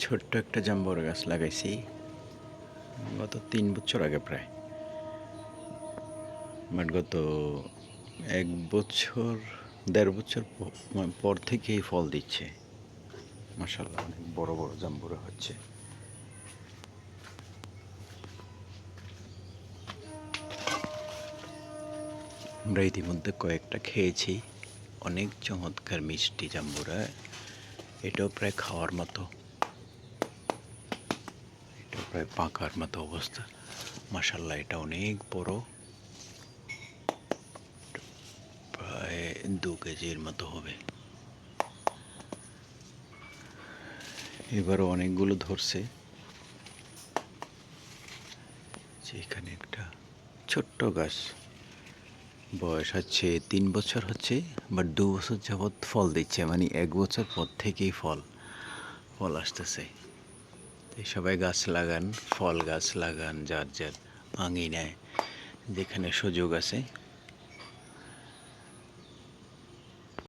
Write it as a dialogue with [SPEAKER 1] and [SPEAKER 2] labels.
[SPEAKER 1] ছোট্ট একটা জাম্বুর গাছ লাগাইছি, গত তিন বছর আগে প্রায়। বাট গত এক বছর, দেড় বছর পর থেকেই ফল দিচ্ছে। মাসাল্লাহ অনেক বড় বড় জাম্বুরা হচ্ছে। আমরা ইতিমধ্যে কয়েকটা খেয়েছি। অনেক চমৎকার মিষ্টি জাম্বুরা। এটাও প্রায় খাওয়ার মতো। প্রায় পাকার মতো অবস্থা। মাসাল্লাহ এটা অনেক বড়। প্রায় দু কেজির মতো হবে। এবারও অনেকগুলো ধরছে। এখানে একটা ছোট্ট গাছ। বয়স হচ্ছে তিন বছর হচ্ছে, বাট দু বছর যাবৎ ফল দিচ্ছে মানে এক বছর পর থেকেই ফল ফল আসতেছে। সবাই গাছ লাগান ফল গাছ লাগান যার যার আঙিনায় যেখানে সুযোগ আছে।